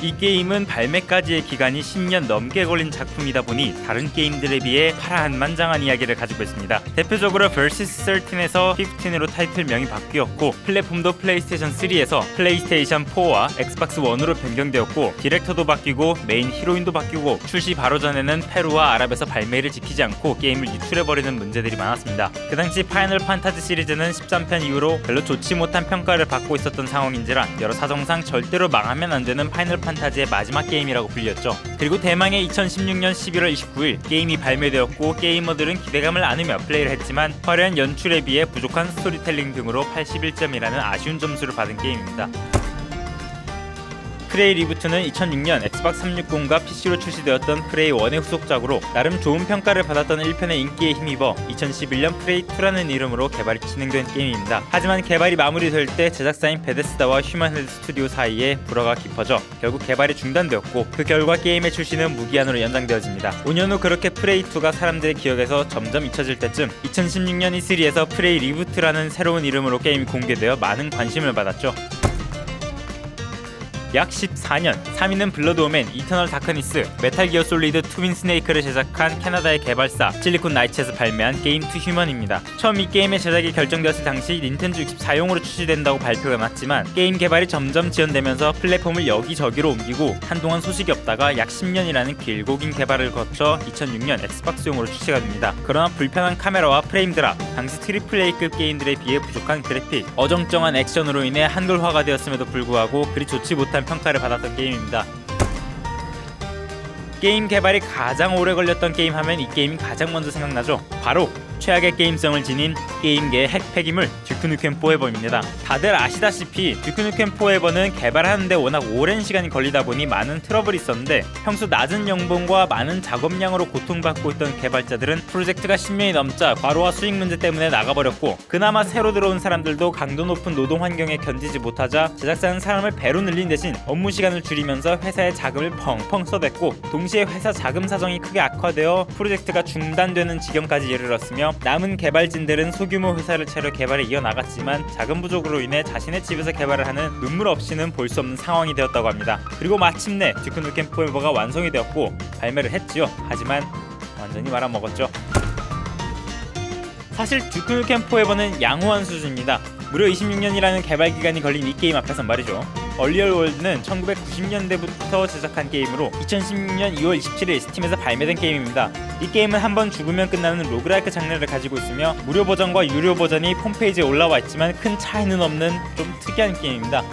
이 게임은 발매까지의 기간이 10년 넘게 걸린 작품이다 보니 다른 게임들에 비해 파란만장한 이야기를 가지고 있습니다. 대표적으로 Versus 13에서 15으로 타이틀명이 바뀌었고 플랫폼도 플레이스테이션 3에서 플레이스테이션 4와 엑스박스 1으로 변경되었고 디렉터도 바뀌고 메인 히로인도 바뀌고 출시 바로 전에는 페루와 아랍에서 발매를 지키지 않고 게임을 유출해버리는 문제들이 많았습니다. 그 당시 파이널 판타지 시리즈는 13편 이후로 별로 좋지 못한 평가를 받고 있었던 상황인지라 여러 사정상 절대로 망하면 안 되는 파이널 판타지의 마지막 게임이라고 불렸죠. 그리고 대망의 2016년 11월 29일 게임이 발매되었고 게이머들은 기대감을 안으며 플레이를 했지만 화려한 연출에 비해 부족한 스토리텔링 등으로 81점이라는 아쉬운 점수를 받은 게임입니다. 프레이 리부트는 2006년 엑스박스 360과 PC로 출시되었던 프레이 1의 후속작으로 나름 좋은 평가를 받았던 1편의 인기에 힘입어 2011년 프레이 2라는 이름으로 개발이 진행된 게임입니다. 하지만 개발이 마무리될 때 제작사인 베데스다와 휴먼헤드 스튜디오 사이에 불화가 깊어져 결국 개발이 중단되었고 그 결과 게임의 출시는 무기한으로 연장되어집니다. 5년 후 그렇게 프레이 2가 사람들의 기억에서 점점 잊혀질 때쯤 2016년 E3에서 프레이 리부트라는 새로운 이름으로 게임이 공개되어 많은 관심을 받았죠. 약 14년 3위는 블러드오맨, 이터널 다크니스, 메탈 기어 솔리드 트윈 스네이크를 제작한 캐나다의 개발사 실리콘 나이츠에서 발매한 게임 투 휴먼입니다. 처음 이 게임의 제작이 결정되었을 당시 닌텐도 64용으로 출시된다고 발표가 났지만 게임 개발이 점점 지연되면서 플랫폼을 여기저기로 옮기고 한동안 소식이 없다가 약 10년이라는 길고 긴 개발을 거쳐 2006년 엑스박스용으로 출시가 됩니다. 그러나 불편한 카메라와 프레임 드랍, 당시 트리플 A급 게임들에 비해 부족한 그래픽, 어정쩡한 액션으로 인해 한글화가 되었음에도 불구하고 그리 좋지 못한 평가를 받았던 게임입니다. 게임 개발이 가장 오래 걸렸던 게임 하면 이 게임이 가장 먼저 생각나죠. 바로 최악의 게임성을 지닌 게임계의 핵폐기물 듀크누kem 포에버입니다. 다들 아시다시피 듀크누kem 포에버는 개발하는데 워낙 오랜 시간이 걸리다 보니 많은 트러블이 있었는데 평소 낮은 연봉과 많은 작업량으로 고통받고 있던 개발자들은 프로젝트가 10년이 넘자 과로와 수익 문제 때문에 나가버렸고 그나마 새로 들어온 사람들도 강도 높은 노동 환경에 견디지 못하자 제작사는 사람을 배로 늘린 대신 업무 시간을 줄이면서 회사의 자금을 펑펑 쏟았고 동시에 회사 자금 사정이 크게 악화되어 프로젝트가 중단되는 지경까지 이르렀으며 남은 개발진들은 소규모 회사를 차려 개발에 이어나갔지만 자금 부족으로 인해 자신의 집에서 개발을 하는 눈물 없이는 볼 수 없는 상황이 되었다고 합니다. 그리고 마침내 듀크누kem 포에버가 완성이 되었고 발매를 했지요. 하지만 완전히 말아먹었죠. 사실 듀크누kem 포에버는 양호한 수준입니다. 무려 26년이라는 개발 기간이 걸린 이 게임 앞에선 말이죠. 얼리얼 월드는 1990년대부터 제작한 게임으로 2016년 2월 27일 스팀에서 발매된 게임입니다. 이 게임은 한 번 죽으면 끝나는 로그라이크 장르를 가지고 있으며 무료 버전과 유료 버전이 홈페이지에 올라와 있지만 큰 차이는 없는 좀 특이한 게임입니다.